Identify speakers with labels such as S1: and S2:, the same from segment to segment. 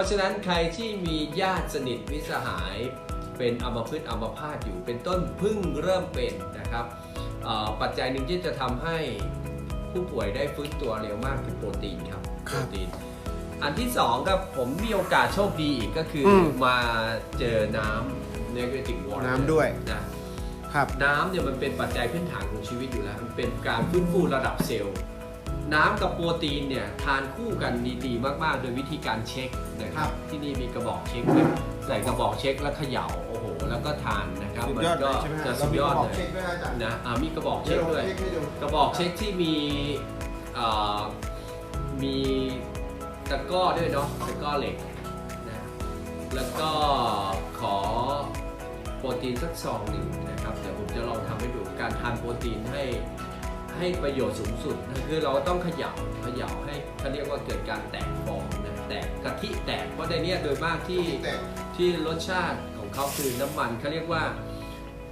S1: เพราะฉะนั้นใครที่มีญาติสนิทมิตรสหาย เป็นอัมพฤกษ์อัมพาตอยู่เป็นต้นเพิ่งเริ่มเป็นนะครับเอ่อปัจจัยหนึ่งที่จะทำให้ผู้ป่วยได้ฟื้นตัวเร็วมากคือโปรตีนครับ
S2: ค
S1: โป
S2: รับ
S1: รตีนอันที่สองครับผมมีโอกาสโชคดีอีกก็คืออ
S2: ม
S1: มาเจอน้ำ negative water
S2: น้ำด้วย
S1: นะครับน้ำเนี่ยมันเป็นปัจจัยพื้นฐานของชีวิตอยู่แล้ว มันเป็นการฟื้นฟูระดับเซลล์ น้ำกับโปรตีนเนี่ยทานคู่กันดีๆ มากๆ โดยวิธีการเช็คนะค
S2: ครั
S1: รับ
S2: บ
S1: ที่นี่มีกระบอกเช็คด้วยใส่กระบอกเช็คแล้วเขย่าโอ้โห แล้วก็ทานนะครับ
S2: สุด
S1: มัน
S2: ยอดเล
S1: ก็
S2: ยใช่ไหมฮะ
S1: จะ
S2: เรา
S1: สุด
S2: มี
S1: ย
S2: ก
S1: อ
S2: ระ
S1: ด
S2: บอก
S1: เลย
S2: เช็คด้วยนะอาจารย์
S1: นะอ่ามีกระบอก
S2: เดี๋
S1: เช็
S2: ยว
S1: ค
S2: เรา
S1: ด้วย
S2: เช็คให้ดู
S1: กระบอกเช็คที่มีเอ่อมีตะกร้อด้วยเนาะตะกร้อเหล็กนะแล้วก็ขอโปรตีนสักซองหนึ่งนะครับเดี๋ยวผมจะลองทำให้ดูการทานโปรตีนให้ ให้ประโยชน์สูงสุดนะคือเราต้องเขย่าเขย่าให้เขาเรียกว่าเกิดการแตกฟองนะแตกกะทิแตกเพราะในเนี้ยโดยมากที่
S2: แต่
S1: ที่รสชาติของเขาคือน้ำมันเขาเรียกว่า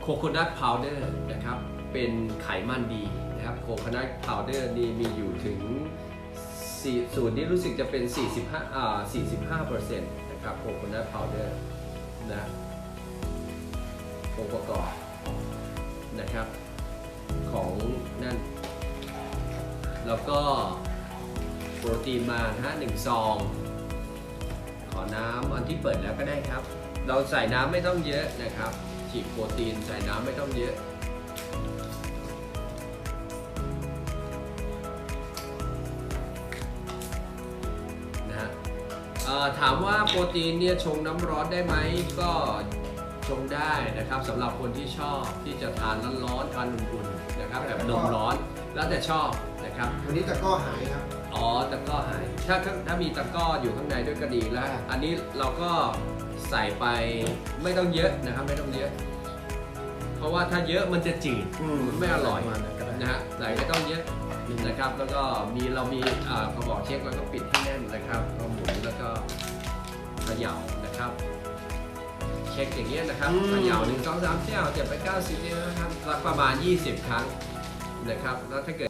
S1: โคโคนัทพาวเดอร์นะครับเป็นไขมันดีนะครับโคโคนัทพาวเดอร์นี่มีอยู่ถึงสี่สูตรนี้รู้สึกจะเป็น 45อ่า45เปอร์เซ็นต์นะครับโคโคนัทพาวเดอร์นะองค์ประกอบนะครับ ของนั่น แล้วก็โปรตีนมานะฮะหนึ่งซอง ขอน้ำอันที่เปิดแล้วก็ได้ครับ เราใส่น้ำไม่ต้องเยอะนะครับ ฉีกโปรตีนใส่น้ำไม่ต้องเยอะนะฮะถามว่าโปรตีนเนี่ยชงน้ำร้อนได้ไหมก็ ชงได้นะครับสำหรับคนที่ชอบที่จะทานร้อนๆทานอุ่นๆนะครับแบบนมร้อนแล้วแต่ชอบนะครับ
S2: วันนี้ตะกร้อหายครับ
S1: อ๋อตะกร้อหายถ้าถ้ามีตะกร้ออยู่ข้างในด้วยก็ดีแล้ว
S2: อ่า
S1: อันนี้เราก็ใส่ไปไม่ต้องเยอะนะครับไม่ต้องเยอะ เพราะว่าถ้าเยอะมันจะจืดมันไม่อร่อย
S2: ประมาณนั้นก็ได้
S1: นะฮะใส่ไม่ต้องเยอะนะครับ แล้วก็มีเรามีอ่ากระบอกเช็คแล้วก็ปิดให้แน่นนะครับก็หมุนแล้วก็เขย่านะครับเช็คอย่างเงี้ยนะครับ
S2: อืม
S1: เขย่าหนึ่งสองสามเที่ยวเจ็ดไปเก้าสิบเนี่ยนะครับสักประมาณ 20 ครั้งนะครับแล้วถ้าเกิด